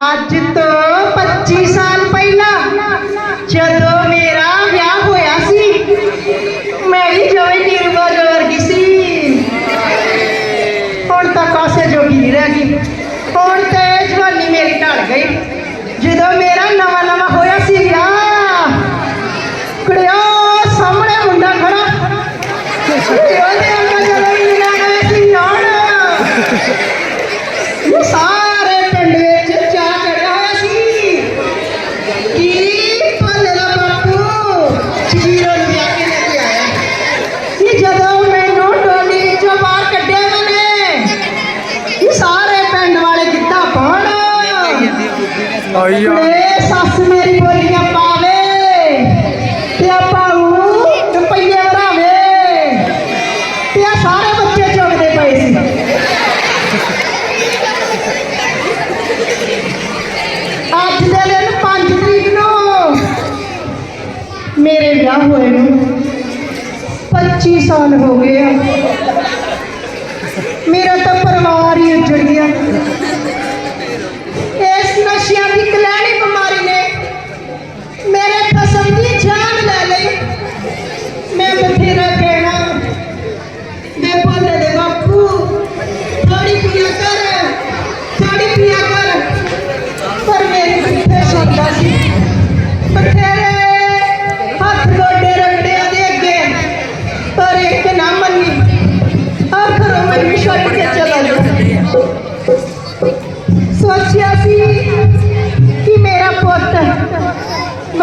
ਅੱਜ ਤੋਂ 25 ਸਾਲ ਪਹਿਲਾਂ ਜਦੋਂ ਮੇਰਾ ਵਿਆਹ ਹੋਇਆ ਸੀ, ਮੈਂ ਵੀ ਜਵੇਂ ਨਿਰਮਲ ਵਰਗੀ ਸੀ। ਹੁਣ ਤਾਂ ਕਾਸੇ ਜੋਗੀ ਨਹੀਂ ਰਹਿ ਗਈ। ਹੁਣ ਤੇ ਜਵਾਨੀ ਮੇਰੀ ਢਲ ਗਈ। ਜਦੋਂ ਮੇਰਾ ਨਵਾਂ ਨਵਾਂ ਹੋਇਆ ਸੀ ਵਿਆਹ, ਕੁੜਿਓ, ਸਾਹਮਣੇ ਮੁੰਡਾ ਖੜਾ। ਉਹਦੇ ਅੰਦਰ ਜਦੋਂ ਵੀ ਸੀ ਹੁਣ ਆਈ ਆ। ਸੱਸ ਮੇਰੀ ਬੋਲੀਆਂ ਪਾਵੇ ਤੇ ਆ ਪਾਉ ਰੁਪਈਏ ਵਰਾਵੇ ਤੇ ਆ ਸਾਰੇ ਬੱਚੇ ਚੁਗਦੇ ਪਏ ਸੀ। ਅੱਜ ਦੇ ਦਿਨ 5 ਤਰੀਕ ਨੂੰ ਮੇਰੇ ਵਿਆਹ ਹੋਏ ਨੂੰ 25 ਸਾਲ ਹੋ ਗਏ ਆ। ਮੇਰਾ ਤਾਂ ਪਰਿਵਾਰ ਹੀ ਉੱਜੜ ਗਿਆ।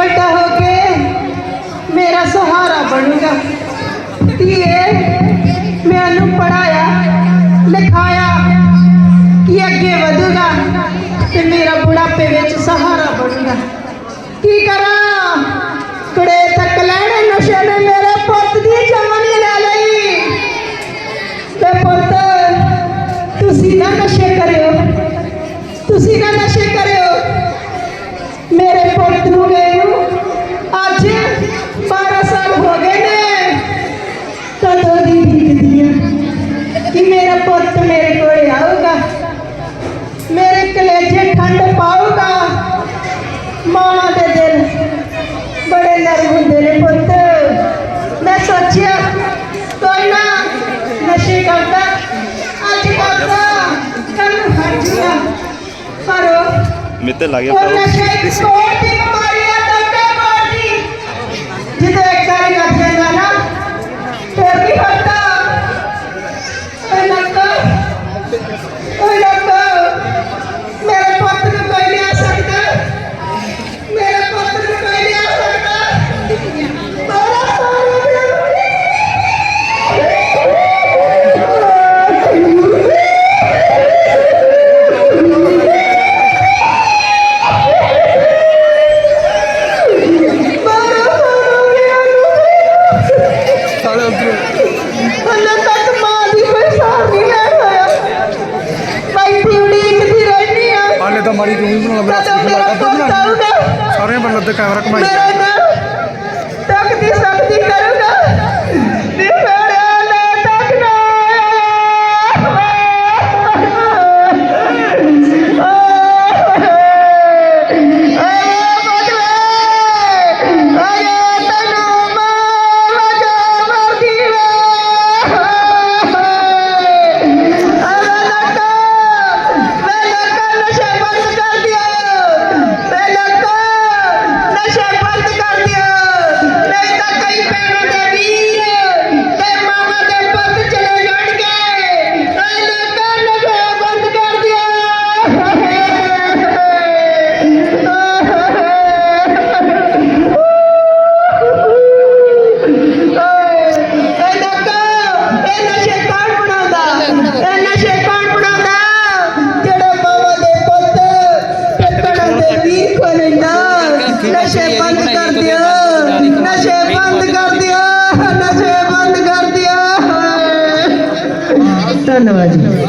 बड़ा होके मेरा सहारा बनूगा। धीए मैं पढ़ाया, लिखाया कि अगे बढ़ूगा तो मेरा बुढ़ापे बच्च सहारा बनूगा। की करा? कड़े तक लैने नशे ने मेरे पुत की जमानी ले ली। पुत तुम ना नशे करो तुम ना ahorita la guía ਆਊਗਾ ਸਾਰੇ ਬੰਦੇ ਤੇ ਕੈਮਰਾ ਕਮਾਈ ਮੇਰਾ ਨਾ ਤੱਕਦੀ ਸਕਦੀ ਕਰੂਗਾ হুসাইন নেওয়াজি